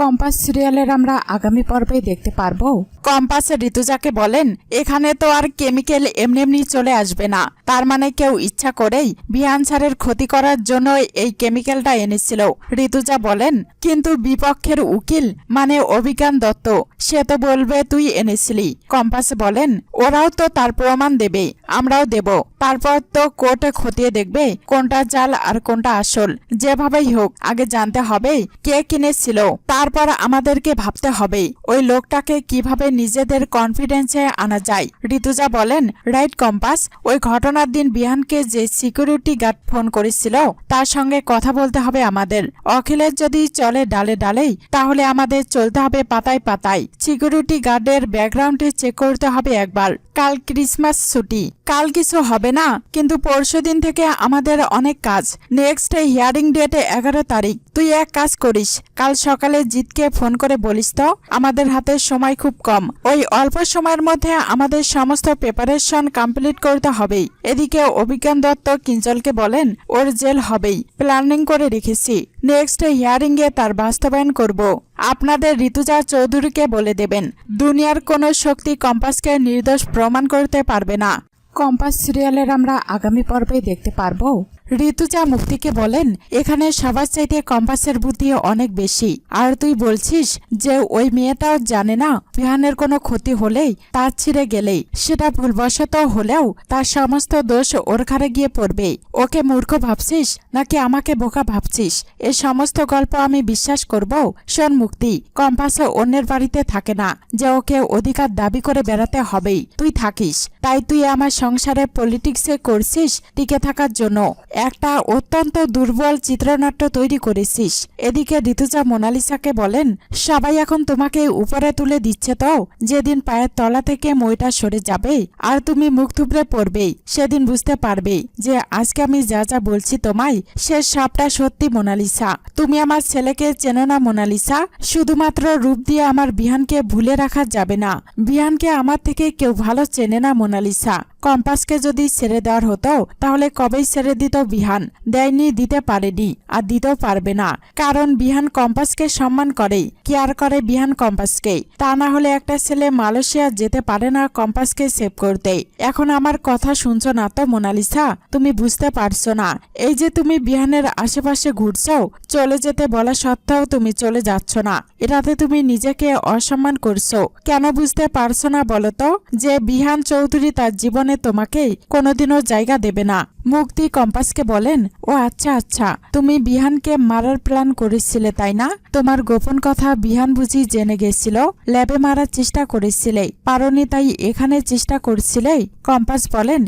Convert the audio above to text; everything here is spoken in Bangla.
কম্পাস সিরিয়ালের আমরা আগামী পর্বে দেখতে পারব। কম্পাস ঋতুজাকে বলেন, এখানে তো আর কেমিক্যাল এমনি এমনি চলে আসবে না। তার মানে কেউ ইচ্ছা করেই বিহান স্যারের ক্ষতি করার জন্য এই কেমিক্যালটা এনেছিল। ঋতুজা বলেন, কিন্তু বিপক্ষের উকিল মানে অভিজ্ঞান দত্ত, সে তো বলবে তুই এনেছিলি। কম্পাস বলেন, ওরাও তো তার প্রমাণ দেবে, আমরাও দেব। তারপর তো কোর্টে খতিয়ে দেখবে কোনটা জাল আর কোনটা আসল। যেভাবেই হোক, আগে জানতে হবে কে কিনেছিল। তারপর আমাদেরকে ভাবতে হবে, ওই লোকটাকে কীভাবে নিজেদের কনফিডেন্সে আনা যায়। ঋতুজা বলেন, রাইট কম্পাস, ওই ঘটনার দিন বিহানকে যে সিকিউরিটি গার্ড ফোন করেছিল, তার সঙ্গে কথা বলতে হবে আমাদের। অখিলের যদি চলে ডালে ডালেই, তাহলে আমাদের চলতে হবে পাতায় পাতায়। সিকিউরিটি গার্ডের ব্যাকগ্রাউন্ডে চেক করতে হবে একবার। কাল ক্রিসমাস ছুটি। কাল কিছু হবে না। কিন্তু পরশু দিন থেকে আমাদের অনেক কাজ। নেক্সট হিয়ারিং ডেটে এগারো তারিখ। তুই এক কাজ করিস। কাল সকালে জিতকে ফোন করে বলিস তো, আমাদের হাতে সময় খুব কম। ওই অল্প সময়ের মধ্যে আমাদের সমস্ত প্রিপারেশন কমপ্লিট করতে হবে এদিকে অভিজ্ঞান দত্ত কিঞ্জলকে বলেন, ওর জেল হবেই। প্ল্যানিং করে রেখেছি। নেক্সট হিয়ারিং এ তার বাস্তবায়ন করব। আপনাদের ঋতুজা চৌধুরীকে বলে দেবেন, দুনিয়ার কোনো শক্তি কম্পাসকে নির্দোষ প্রমাণ করতে পারবে না। কম্পাস সিরিয়ালের আমরা আগামী পর্বে দেখতে পারব। ঋতুজা মুক্তিকে বলেন, এখানে সবার চাইতে কম্পাসের বুদ্ধি অনেক বেশি। আর তুই বলছিস যে ওই মেয়েটাও জানে না বিহানের কোনো ক্ষতি হলেই তার ছিঁড়ে গেলেই। সেটা ভুলবশত হলেও তার সমস্ত দোষ ওর ঘাড়ে গিয়ে পড়বে ওকে মূর্খ ভাবছিস নাকি আমাকে বোকা ভাবছিস? এ সমস্ত গল্প আমি বিশ্বাস করব। শোন মুক্তি কম্পাসও অন্যের বাড়িতে থাকে না। যে ওকে অধিকার দাবি করে বেড়াতে হবেই। তুই থাকিস। তাই তুই আমার সংসারে পলিটিক্সে করছিস টিকে থাকার জন্য। একটা অত্যন্ত দুর্বল চিত্রনাট্য তৈরি করেছিস। এদিকে ঋতুজা মোনালিসাকে বলেন, সবাই এখন তোমাকে উপরে তুলে দিচ্ছে তো, যেদিন পায়ের তলা থেকে মইটা সরে যাবে আর তুমি মুখ থুবড়ে পড়বেই, সেদিন বুঝতে পারবে যে আজকে আমি যা যা বলছি তোমায়, সে সবটা সত্যি মোনালিসা। তুমি আমার ছেলেকে চেনো না মোনালিসা, শুধুমাত্র রূপ দিয়ে আমার বিহানকে ভুলে রাখা যাবে না। বিহানকে আমার থেকে কেউ ভালো চেনে না মোনালিসা। কম্পাসকে যদি ছেড়ে দেওয়ার হতো, তাহলে কবেই ছেড়ে দিত বিহান? দেয়নি, দিতে পারেনি, আর দিতেও পারবে না। কারণ বিহান কম্পাসকে সম্মান করে কেয়ার করে বিহান কম্পাসকে? তা না হলে একটা ছেলে মালয়েশিয়া যেতে পারে না কম্পাসকে সেভ করতে। এখন আমার কথা শুনছো না তো, মোনালিসা? তুমি বুঝতে পারছ না। এই যে তুমি বিহানের আশেপাশে ঘুরছো, চলে যেতে বলা সত্ত্বেও তুমি চলে যাচ্ছ না। এটাতে তুমি নিজেকে অসম্মান করছ। কেন বুঝতে পারছ না বলো তো? যে বিহান চৌধুরী তার জীবনে তোমাকে কোনোদিনও জায়গা দেবে না। মুক্তি কম্পাসকে বলেন, ও আচ্ছা আচ্ছা তুমি বিহানকে মারার প্ল্যান করেছিলে, তাই না? তোমার গোপন কথা বিহান বুঝি জেনে গেছিল, ল্যাবে মারার চেষ্টা করেছিলে, পারনি তাই এখানে চেষ্টা করছিলে কম্পাস বলেন